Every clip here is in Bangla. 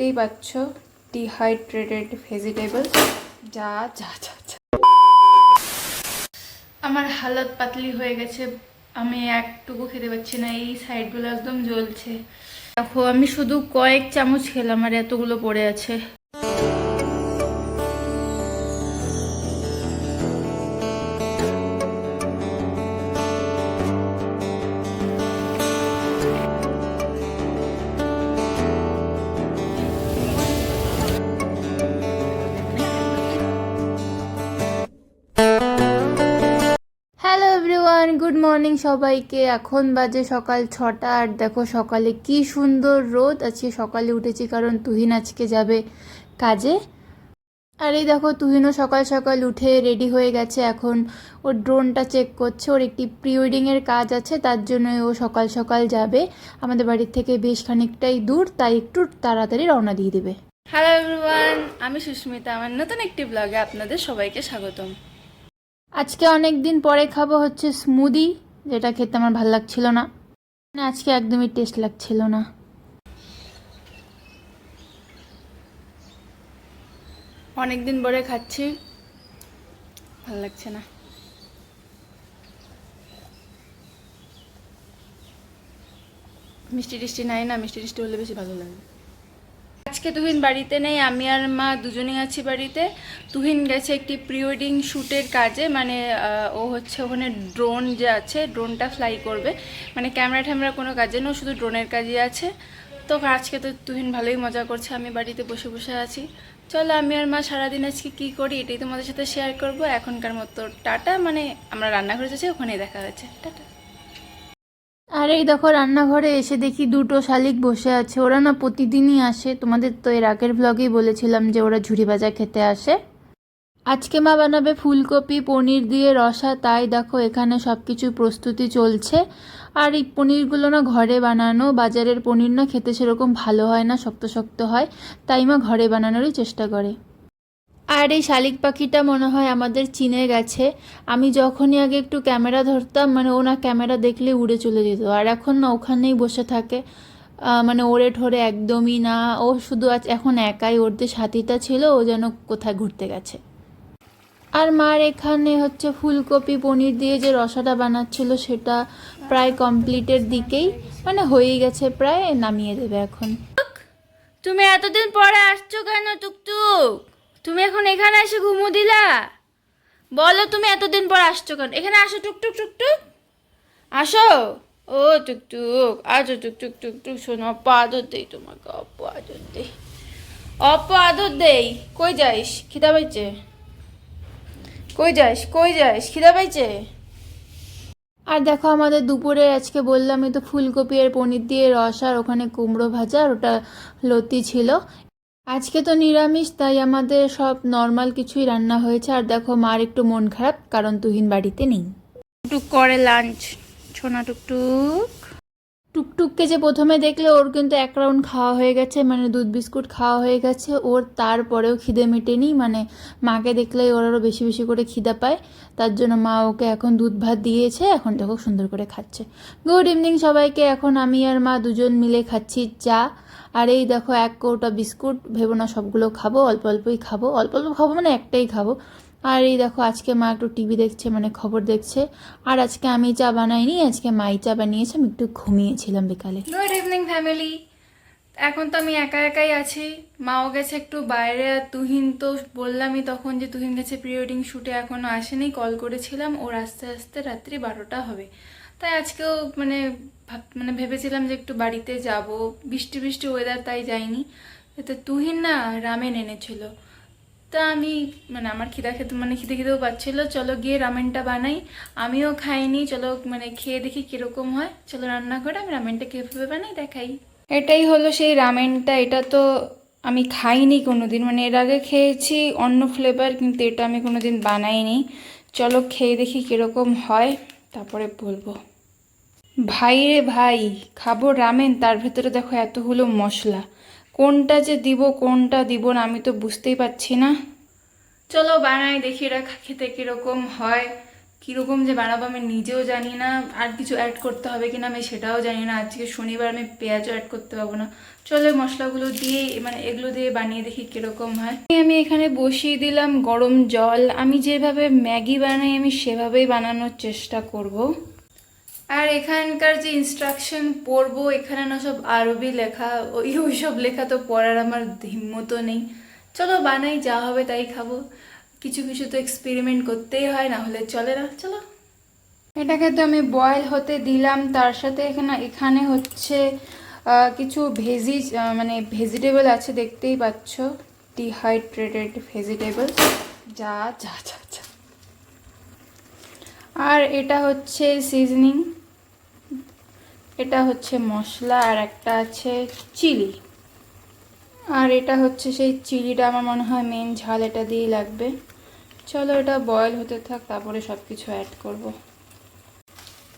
দেখতেই পাচ্ছ ডিহাইড্রেটেড ভেজিটেবল যা যা যা। আমার হালত পাতলি হয়ে গেছে, আমি একটুকু খেতে পাচ্ছি না, এই সাইডগুলো একদম জ্বলছে দেখো, আমি শুধু কয়েক চামচ খেলাম, আর এতগুলো পড়ে আছে গুড মর্নিং সবাইকে। এখন বাজে সকাল ছটা। আর দেখো সকালে কি সুন্দর রোদ। আজকে সকালে উঠেছি কারণ তুহিন আজকে যাবে কাজে। আর এই দেখো, তুহিনও সকাল সকাল উঠে রেডি হয়ে গেছে। এখন ওর ড্রোনটা চেক করছে। ওর একটি প্রি ওয়েডিংয়ের কাজ আছে, তার জন্য ও সকাল সকাল যাবে। আমাদের বাড়ির থেকে বেশ খানিকটাই দূর, তাই একটু তাড়াতাড়ি রওনা দিয়ে দেবে। হ্যালো এভরিওয়ান আমি সুস্মিতা। আমার নতুন একটি ব্লগে আপনাদের সবাইকে স্বাগতম। আজকে অনেক দিন পরে খাব হচ্ছে স্মুদি যেটা খেতে আমার ভালো লাগছিল না। আজকে একদমই টেস্ট লাগছিল না। অনেক দিন পরে খাচ্ছি, ভালো লাগছে না। মিষ্টি টিষ্টি নাই না, মিষ্টি টিষ্টি হলে বেশি ভালো লাগে। আজকে তুহিন বাড়িতে নেই, আমি আর মা দুজনেই আছি বাড়িতে। তুহিন গেছে একটি প্রি ওয়েডিং শ্যুটের কাজে মানে ও হচ্ছে ওখানে ড্রোন যে আছে ড্রোনটা ফ্লাই করবে। মানে ক্যামেরা ট্যামেরা কোনো কাজে না শুধু ড্রোনের কাজই আছে। তো আজকে তো তুহিন ভালোই মজা করছে, আমি বাড়িতে বসে বসে আছি। চলো, আমি আর মা সারাদিন আজকে কী করি, এটাই তোমাদের সাথে শেয়ার করব। এখনকার মতো টাটা মানে আমরা রান্নাঘরে যাচ্ছি, ওখানেই দেখা হয়েছে টাটা। আর এই দেখো রান্নাঘরে এসে দেখি দুটো শালিক বসে আছে। ওরা না প্রতিদিনই আসে। তোমাদের তো এর আগের ব্লগেই বলেছিলাম যে ওরা ঝুড়ি ভাজা খেতে আসে। আজকে মা বানাবে ফুলকপি, পনির দিয়ে রসা। তাই দেখো এখানে সব কিছু প্রস্তুতি চলছে। আর এই পনিরগুলো না ঘরে বানানো, বাজারের পনির না খেতে সেরকম ভালো হয় না, শক্ত শক্ত হয়। তাই মা ঘরে বানানোরই চেষ্টা করে। আর এই শালিক পাখিটা মনে হয় আমাদের চিনে গেছে। আমি যখনই আগে একটু ক্যামেরা ধরতাম মানে ও না ক্যামেরা দেখলে উড়ে চলে যেত। আর এখন না, ওখানেই বসে থাকে। মানে ওরে ঠোরে একদমই না। ও শুধু আজ এখন একাই, ওর যে সাথীটা ছিল, ও যেন কোথায় ঘুরতে গেছে। আর মার এখানে হচ্ছে ফুলকপি, পনির দিয়ে যে রসাটা বানাচ্ছিল, সেটা প্রায় কমপ্লিটের দিকেই মানে হয়েই গেছে, প্রায় নামিয়ে দেবে এখন। তুমি এতদিন পরে আসছো কেন, টুকটুক? তুমি এখন এখানে এসে ঘুমো দিলা? বলো তুমি এতদিন পর আসছো কেন? এখানে আসো, টুকটুক টুকটুক। আসো। ও, টুকটুক। আসো, টুকটুক টুকটুক। শোনো, অপ্পা আদর দেই তোমাকে, অপ্পা আদর দেই। অপ্পা আদর দেই। কই যাইস? খিদা পাইছে? কই যাস কই যাস খিদা পাইছে? আর দেখো, আমাদের দুপুরে আজকে বললামই তো, ফুলকপি আর পনির দিয়ে রস আর ওখানে কুমড়ো ভাজা আর ওটা লতি ছিল। আজকে তো নিরামিষ তাই আমাদের সব নর্মাল কিছুই রান্না হয়েছে। আর দেখো মার একটু মন খারাপ কারণ তুহিন বাড়িতে নেই। টুক করে লাঞ্চ ছোনা টুকটুক। টুকটুককে যে প্রথমে দেখলে ওর কিন্তু এক রাউন্ড খাওয়া হয়ে গেছে মানে দুধ বিস্কুট খাওয়া হয়ে গেছে। ওর তারপরেও খিদে মেটেনি মানে মাকে দেখলেই ওর আরও বেশি বেশি করে খিদে পায়। তার জন্য মা ওকে এখন দুধ ভাত দিয়েছে এখন দেখো সুন্দর করে খাচ্ছে। গুড ইভিনিং সবাইকে এখন আমি আর মা দুজন মিলে খাচ্ছি চা। আর এই দেখো এক কৌটা বিস্কুট, ভেবো না সবগুলো খাব, অল্প অল্পই খাব, অল্প অল্প খাব মানে একটাই খাব। আর এই দেখো আজকে মা একটু টিভি দেখছে মানে খবর দেখছে। আর আজকে আমি চা বানাইনি, আজকে মাই চা বানিয়েছে, আমি একটু ঘুমিয়েছিলাম বিকালে। গুড ইভিনিং ফ্যামিলি এখন তো আমি একা একাই আছি। মাও গেছে একটু বাইরে, আর তুহিন তো বললামই তখন যে তুহিন গেছে প্রি ওয়েডিং শ্যুটে এখনও আসেনি কল করেছিলাম, ওর আস্তে আস্তে রাত্রি বারোটা হবে। তাই আজকেও মানে মানে ভেবেছিলাম যে একটু বাড়িতে যাব। বৃষ্টি বৃষ্টি ওয়েদার তাই যাইনি। তো তুহিন না রামেন এনেছিল। তা আমি মানে আমার খিদা খেতে মানে খিদে খিদেও পাচ্ছিল। চলো গিয়ে রামেনটা বানাই। আমিও খাইনি। চলো মানে খেয়ে দেখি কীরকম হয়। চলো রান্না করে আমি রামেনটা কীভাবে বানাই দেখাই। এটাই হলো সেই রামেনটা এটা তো আমি খাইনি কোনোদিন। মানে এর আগে খেয়েছি, অন্য ফ্লেভার কিন্তু এটা আমি কোনোদিন বানাইনি। চলো খেয়ে দেখি কীরকম হয়। তারপরে বলব। ভাই রে ভাই, খাব রামেন, তার ভেতরে দেখো এতগুলো মশলা। কোনটা যে দিব, কোনটা দিব না, আমি তো বুঝতেই পারছি না। চলো বানাই, দেখি এটা খেতে কীরকম হয়। কীরকম যে বানাবো আমি নিজেও জানি না। আর কিছু অ্যাড করতে হবে কিনা আমি সেটাও জানি না। আজকে শনিবার আমি পেঁয়াজও অ্যাড করতে পারব না। চলো মশলাগুলো দিয়ে মানে এগুলো দিয়ে বানিয়ে দেখি কীরকম হয়। আমি এখানে বসিয়ে দিলাম গরম জল। আমি যেভাবে ম্যাগি বানাই, আমি সেভাবেই বানানোর চেষ্টা করব। আর এখানকার যে ইনস্ট্রাকশন পড়ব, এখানে না সব আরবি লেখা, ওই ওই সব লেখা তো পড়ার আমার হিম্মতো নেই। চলো বানাই, যা হবে তাই খাব। কিছু কিছু তো এক্সপেরিমেন্ট করতেই হয়, না হলে চলে না, চলো। এটাকে তো আমি বয়েল হতে দিলাম, তার সাথে এখানে এখানে হচ্ছে কিছু ভেজি মানে ভেজিটেবল আছে, দেখতেই পাচ্ছ। ডিহাইড্রেটেড ভেজিটেবল যা যা যা যা। আর এটা হচ্ছে সিজনিং এটা হচ্ছে মশলা আর একটা আছে চিলি। আর এটা হচ্ছে সেই চিলিটা আমার মনে হয় মেন ঝাল এটা দিয়েই লাগবে। চলো এটা বয়েল হতে থাক, তারপরে সব কিছু অ্যাড করব।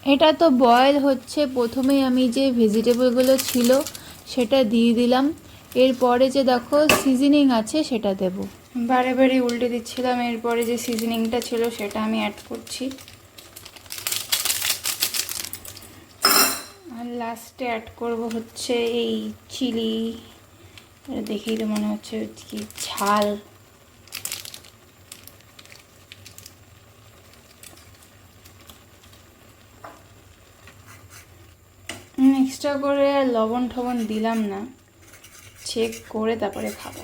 এটা তো বয়েল হচ্ছে, প্রথমেই আমি যে ভেজিটেবলগুলো ছিল সেটা দিয়ে দিলাম। এরপরে যে দেখো সিজনিং আছে সেটা দেব। বারে বারে উল্টে দিচ্ছিলাম, এরপরে যে সিজনিংটা ছিল সেটা আমি অ্যাড করছি। লাস্টে অ্যাড করব হচ্ছে এই চিলি দেখেই তো মনে হচ্ছে কি ঝাল। এক্সট্রা করে আর লবণ টবণ দিলাম না চেক করে তারপরে খাব।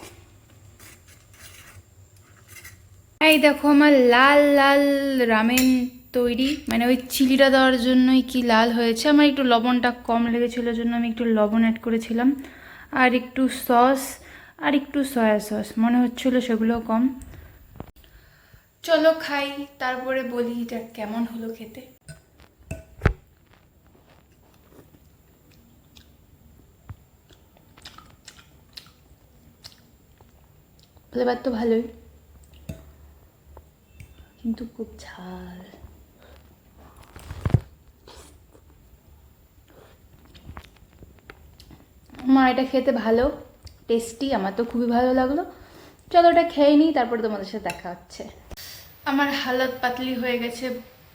এই দেখো আমার লাল লাল রামেন তৈরি। মানে ওই চিলিটা দেওয়ার জন্যই কি লাল হয়েছে? আমার একটু লবণটা কম লেগেছিল জন্য আমি একটু লবণ অ্যাড করেছিলাম। আর একটু সস, আর একটু সয়া সস মনে হচ্ছিল সেগুলো কম। চলো খাই, তারপরে বলি এটা কেমন হলো খেতে। তো ভালোই। কিন্তু খুব ঝাল। মা এটা খেতে ভালো টেস্টি আমার তো খুবই ভালো লাগল। চলো ওটা খেয়ে নিই তারপরে তোমাদের সাথে দেখা হচ্ছে। আমার হালত পাতলি হয়ে গেছে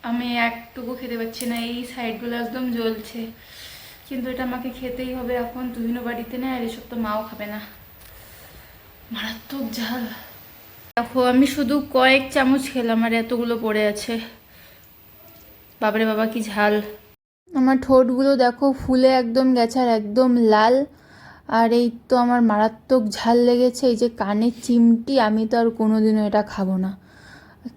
আমি একটুকু খেতে পাচ্ছি না এই সাইডগুলো একদম জ্বলছে। কিন্তু এটা আমাকে খেতেই হবে এখন তুহিনও বাড়িতে নেই আর এসব তো মাও খাবে না। মারাত্মক ঝাল। দেখো আমি শুধু কয়েক চামচ খেলাম আর এতগুলো পড়ে আছে। বাবারে বাবা কি ঝাল। আমার ঠোঁটগুলো দেখো ফুলে একদম গেছে আর একদম লাল। আর এই তো আমার মারাত্মক ঝাল লেগেছে, এই যে কানের চিমটি, আমি তো আর কোনোদিনও এটা খাব না।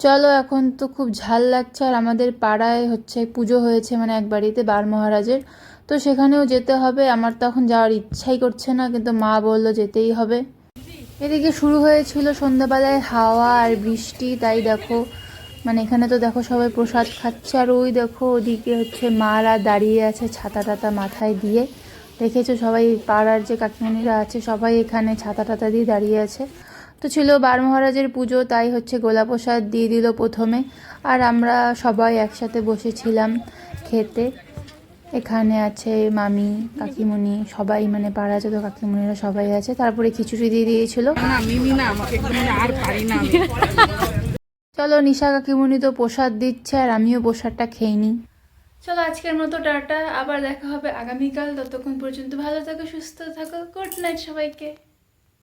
চলো, এখন তো খুব ঝাল লাগছে, আর আমাদের পাড়ায় হচ্ছে পুজো হয়েছে মানে এক বাড়িতে বার মহারাজের। তো সেখানেও যেতে হবে, আমার তো এখন যাওয়ার ইচ্ছাই করছে না, কিন্তু মা বলল যেতেই হবে। এদিকে শুরু হয়েছিল সন্ধ্যাবেলায় হাওয়া আর বৃষ্টি, তাই দেখো মানে এখানে তো দেখো সবাই প্রসাদ খাচ্ছে, আর ওই দেখো ওদিকে হচ্ছে মারা দাঁড়িয়ে আছে ছাতা টাতা মাথায় দিয়ে। দেখেছ সবাই পাড়ার যে কাকিমণিরা আছে সবাই এখানে ছাতা টাতা দিয়ে দাঁড়িয়ে আছে। তো ছিল বার মহারাজের পুজো তাই হচ্ছে গোলা প্রসাদ দিয়ে দিল প্রথমে। আর আমরা সবাই একসাথে বসেছিলাম খেতে। এখানে আছে মামি কাকিমণি সবাই মানে পাড়া যত কাকিমণিরা সবাই আছে। তারপরে খিচুড়ি দিয়ে দিয়েছিল। মানে চলো নিশা কাকিমণি তো প্রসাদ দিচ্ছে আর আমিও প্রসাদটা খেয়ে নিই। চলো আজকের মতো টাটা, আবার দেখা হবে আগামীকাল, ততক্ষণ পর্যন্ত ভালো থাকো, সুস্থ থাকো গুড নাইট সবাইকে।